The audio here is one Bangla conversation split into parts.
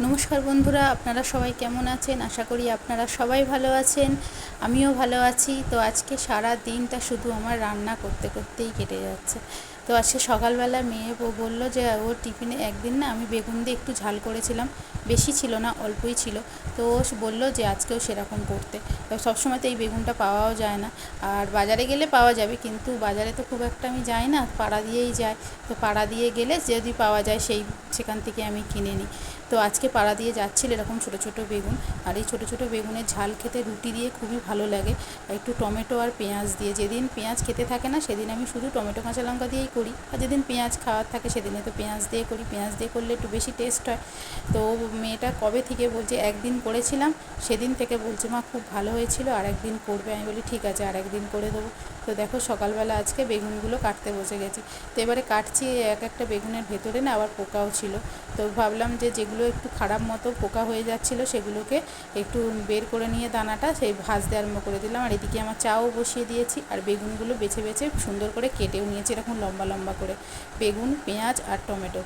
নমস্কার বন্ধুরা, আপনারা সবাই কেমন আছেন? আশা করি আপনারা সবাই ভালো আছেন, আমিও ভালো আছি। তো আজকে সারা দিনটা শুধু আমার রান্না করতে করতেই কেটে যাচ্ছে। তো আজকে সকালবেলা মেয়ে বলল যে, ওর টিফিনে একদিন না আমি বেগুন দিয়ে একটু ঝাল করেছিলাম। বেশি ছিল না, অল্পই ছিল। তো ও বলল যে, আজকেও সেরকম করতে। তো সবসময় তো এই বেগুনটা পাওয়াও যায় না। আর বাজারে গেলে পাওয়া যাবে, কিন্তু বাজারে তো খুব একটা আমি যাই না, পাড়া দিয়েই যাই। তো পাড়া দিয়ে গেলে যদি পাওয়া যায়, সেই সেখান থেকে আমি কিনে নিই। তো আজকে পাড়া দিয়ে যাচ্ছিল এরকম ছোটো ছোটো বেগুন। আর এই ছোটো ছোটো বেগুনের ঝাল খেতে রুটি দিয়ে খুবই ভালো লাগে। একটু টমেটো আর পেঁয়াজ দিয়ে। যেদিন পেঁয়াজ খেতে থাকে না, সেদিন আমি শুধু টমেটো, কাঁচা লঙ্কা দিয়েই করি আর যেদিন পেঁয়াজ খাওয়ার থাকে সেদিনে তো পেঁয়াজ দিয়ে করি। পেঁয়াজ দিয়ে করলে একটু বেশি টেস্ট হয়। তো মেয়েটা কবে থেকে বলছে, একদিন করেছিলাম, সেদিন থেকে বলছে, মা, খুব ভালো হয়েছিল আর একদিন করবে। আমি বলি, ঠিক আছে আর একদিন করে দেবো। তো দেখো সকালবেলা আজকে বেগুনগুলো কাটতে বসে গেছি। তো এবারে কাটছি, এক একটা বেগুনের ভেতরে না আবার পোকাও ছিল। তো ভাবলাম যে যেগুলো একটু খারাপ মতো পোকা হয়ে যাচ্ছিল, সেগুলোকে একটু বের করে নিয়ে দানাটা সেই ভাজতে আরম্ভ করে দিলাম। আর এদিকে আমার চাও বসিয়ে দিয়েছি, আর বেগুনগুলো বেছে বেছে সুন্দর করে কেটেও নিয়েছি, এরকম লম্বা লম্বা করে। বেগুন পেঁয়াজ আর টমেটো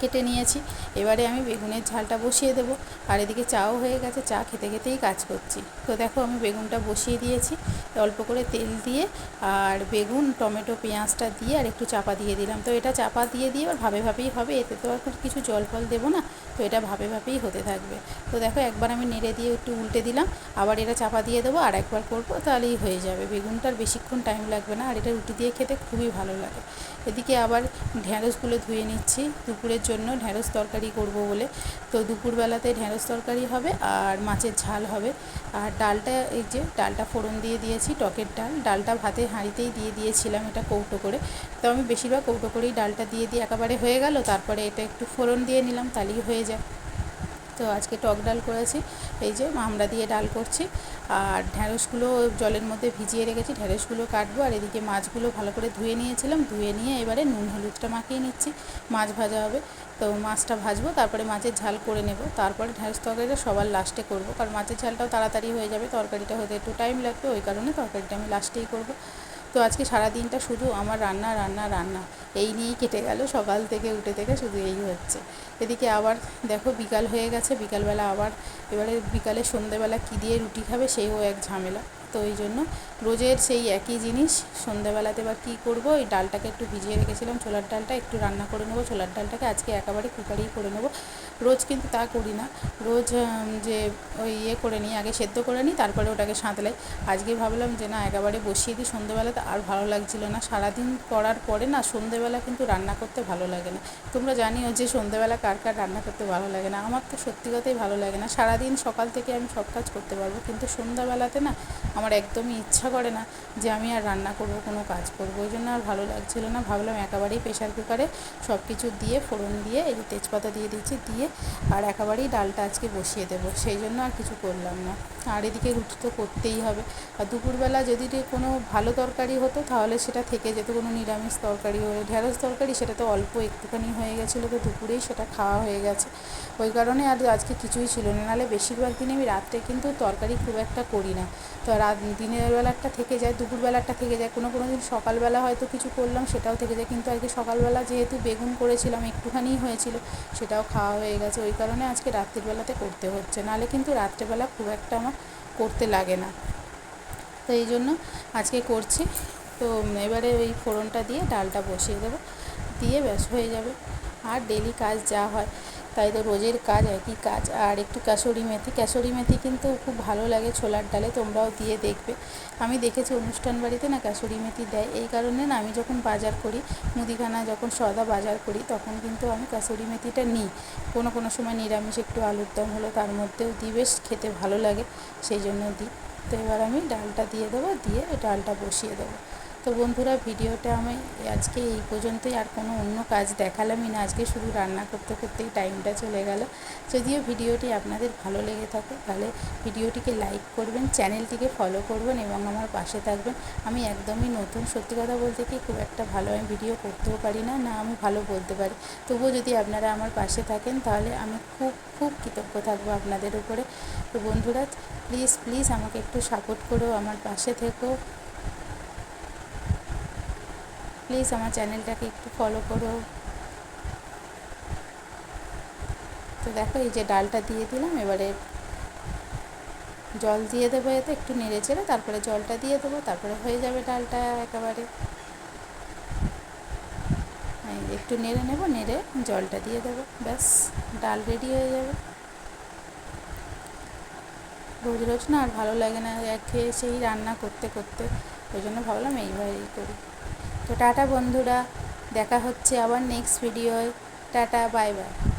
কেটে নিয়েছি। এবারে আমি বেগুনের ঝালটা বসিয়ে দেবো। আর এদিকে চাও হয়ে গেছে, চা খেতে খেতেই কাজ করছি। তো দেখো আমি বেগুনটা বসিয়ে দিয়েছি অল্প করে তেল দিয়ে আর বেগুন, টমেটো, পেঁয়াজটা দিয়ে আর একটু চাপা দিয়ে দিলাম। তো এটা চাপা দিয়ে দিয়ে আর ভাবে ভাবেই হবে, এতে তো আর কিছু জল ফল দেবো না, তো এটা ভাবে ভাবেই হতে থাকবে। তো দেখো একবার আমি নেড়ে দিয়ে একটু উল্টে দিলাম, আবার এটা চাপা দিয়ে দেবো, আর একবার করব, তাহলেই হয়ে যাবে। বেগুনটার বেশিক্ষণ টাইম লাগবে না, আর এটা রুটি দিয়ে খেতে খুবই ভালো লাগে। এদিকে আবার ঢ্যাঁড়সগুলো ধুয়ে নিচ্ছি, দুপুরের জন্য ঢ্যাঁড়স তরকারি করব বলে। তো দুপুরবেলাতে ঢ্যাঁড়স তরকারি হবে আর মাছের ঝাল হবে। আর ডালটা, এই যে ডালটা ফোড়ন দিয়ে দিয়েছি, টকের ডাল। ডালটা ভাতে হাঁড়িতেই দিয়ে দিয়েছিলাম এটা কৌটো করে। তো আমি বেশিরভাগ কৌটো করেই ডালটা দিয়ে দিয়ে একেবারে হয়ে গেল। তারপরে এটা একটু ফোড়ন দিয়ে নিলাম, তাহলেই হয়ে যায়। তো আজকে টক ডাল করেছি। এই যে আমরা দিয়ে ডাল করছি। আর ঢ্যাঁড়সগুলো জলের মধ্যে ভিজিয়ে রেখেছি। ঢ্যাঁড়সগুলো কাটবো আর এদিকে মাছগুলো ভালো করে ধুয়ে নিয়েছিলাম। ধুয়ে নিয়ে এবারে নুন, হলুদটা মাখিয়ে নিচ্ছি। মাছ ভাজা হবে। তো মাছটা ভাজবো, তারপরে মাছের ঝাল করে নেব। তারপরে ঢ্যাঁড়স তরকারিটা সবার লাস্টে করব। কারণ মাছের ঝালটাও তাড়াতাড়ি হয়ে যাবে। তরকারিটা হতে একটু টাইম লাগবে। ওই কারণে তরকারিটা আমি লাস্টেই করব। তো আজকে সারা দিনটা শুধু আমার রান্না রান্না রান্না। এই নিয়েই কেটে গেল, সকাল থেকে, উঠে থেকে শুধু এই হচ্ছে। এদিকে আবার দেখো বিকাল হয়ে গেছে, বিকালবেলা আবার এবারে বিকালে সন্ধেবেলা কী দিয়ে রুটি খাবে সেও এক ঝামেলা। তো ওই জন্য রোজের সেই একই জিনিস, সন্ধেবেলাতে এবার কী করব? ওই ডালটাকে একটু ভিজিয়ে রেখেছিলাম, ছোলার ডালটা একটু রান্না করে নেব, ছোলার ডালটাকে আজকে একেবারে কুকারেই করে নেব। রোজ কিন্তু তা করি না। রোজ যে, ওই ইয়ে করে নিই, আগে সেদ্ধ করে নিই, তারপরে ওটাকে সাঁতলাই। আজকে ভাবলাম যে, না, একেবারে বসিয়ে দিই সন্ধেবেলাতে আর ভালো লাগছিল না। সারাদিন করার পরে না সন্ধ্যেবেলা কিন্তু রান্না করতে ভালো লাগে না। তোমরা জানিও যে, সন্ধেবেলা কার কার রান্না করতে ভালো লাগে না? আমার তো সত্যি কথাই ভালো লাগে না। সারাদিন সকাল থেকে আমি সব কাজ করতে পারব, কিন্তু সন্ধ্যাবেলাতে না, আমার একদমই ইচ্ছা করে না যে, আমি আর রান্না করব, কোনো কাজ করব। ওই জন্য আর ভালো লাগছিল না। ভাবলাম একেবারেই প্রেশার কুকারে সব কিছু দিয়ে, ফোড়ন দিয়ে, এই তেজপাতা দিয়ে দিচ্ছি দিয়ে আর একেবারেই ডালটা আজকে বসিয়ে দেবো। সেই জন্য আর কিছু করলাম না। আর এদিকে রুটি তো করতেই হবে। আর দুপুরবেলা যদি কোনো ভালো তরকারি হতো, তাহলে সেটা থেকে যেত কোনো নিরামিষ তরকারি হলে। ঢেঁড়স তরকারি সেটা তো অল্প একটুখানি হয়ে গেছিল তো দুপুরেই সেটা খাওয়া হয়ে গেছে। ওই কারণে আর আজকে কিছুই ছিল না। নাহলে বেশিরভাগ দিনে আমি রাত্রে কিন্তু তরকারি খুব একটা করি না। তো রাত দিনের বেলাটা থেকে যায় দুপুরবেলাটা থেকে যায়। কোনো কোনো দিন সকালবেলা হয়তো কিছু করলাম, সেটাও থেকে যায়। কিন্তু আজকে সকালবেলা যেহেতু বেগুন করেছিলাম, একটুখানিই হয়েছিল, সেটাও খাওয়া হয়ে গেছে। ওই কারণে আজকে রাত্রিবেলাতে করতে হচ্ছে। নাহলে কিন্তু রাত্রেবেলা খুব একটা আমার করতে লাগে না। তো এই জন্য আজকে করছি। তো এবারে ওই ফোড়নটা দিয়ে ডালটা বসিয়ে দেবো। দিয়ে ব্যস হয়ে যাবে। আর ডেলি কাজ যা হয়। তাই তো রোজের কাজ, একই কাজ। আর একটু কাসুরি মেথি কাসুরি মেথি কিন্তু খুব ভালো লাগে ছোলার ডালে, তোমরাও দিয়ে দেখবে। আমি দেখেছি অনুষ্ঠান বাড়িতে না কাসুরি মেথি দেয়। এই কারণে না আমি যখন বাজার করি, মুদিখানা যখন সদা বাজার করি, তখন কিন্তু আমি কাসুরি মেথিটা নিই। কোনো কোনো সময় নিরামিষ একটু আলুর দম হলো তার মধ্যেও দিই, বেশ খেতে ভালো লাগে, সেই জন্য দিই। তো এবার আমি ডালটা দিয়ে দেবো, দিয়ে ডালটা বসিয়ে দেবো। তো বন্ধুরা, ভিডিওটা আমি আজকে এই পর্যন্তই। আর কোনো অন্য কাজ দেখালামই না। আজকে শুধু রান্না করতে করতেই টাইমটা চলে গেল। যদিও ভিডিওটি আপনাদের ভালো লেগে থাকে, তাহলে ভিডিওটিকে লাইক করবেন, চ্যানেলটিকে ফলো করবেন এবং আমার পাশে থাকবেন। আমি একদমই নতুন, সত্যি কথা বলতে কি খুব একটা ভালো আমি ভিডিও করতেও পারি না না আমি ভালো বলতে পারি। তবুও যদি আপনারা আমার পাশে থাকেন, তাহলে আমি খুব খুব কৃতজ্ঞ থাকব আপনাদের উপরে। তো বন্ধুরা প্লিজ প্লিজ আমাকে একটু সাপোর্ট করো, আমার পাশে থেকো। প্লিজ আমার চ্যানেলটাকে একটু ফলো করো। তো দেখো, এই যে ডালটা দিয়ে দিলাম, এবারে জল দিয়ে দেবো এতে, একটু নেড়ে চেড়ে, তারপরে জলটা দিয়ে দেবো, তারপরে হয়ে যাবে ডালটা একেবারে। একটু নেড়ে নেব, নেড়ে জলটা দিয়ে দেবো, ব্যাস, ডাল রেডি হয়ে যাবে। রোজ রোজ না আর ভালো লাগে না খেয়ে সেই রান্না করতে করতে, ওই জন্য ভাবলাম এইভাবেই করি। তো টাটা বন্ধুরা দেখা হচ্ছে আবার নেক্সট ভিডিওয় টাটা বাই বাই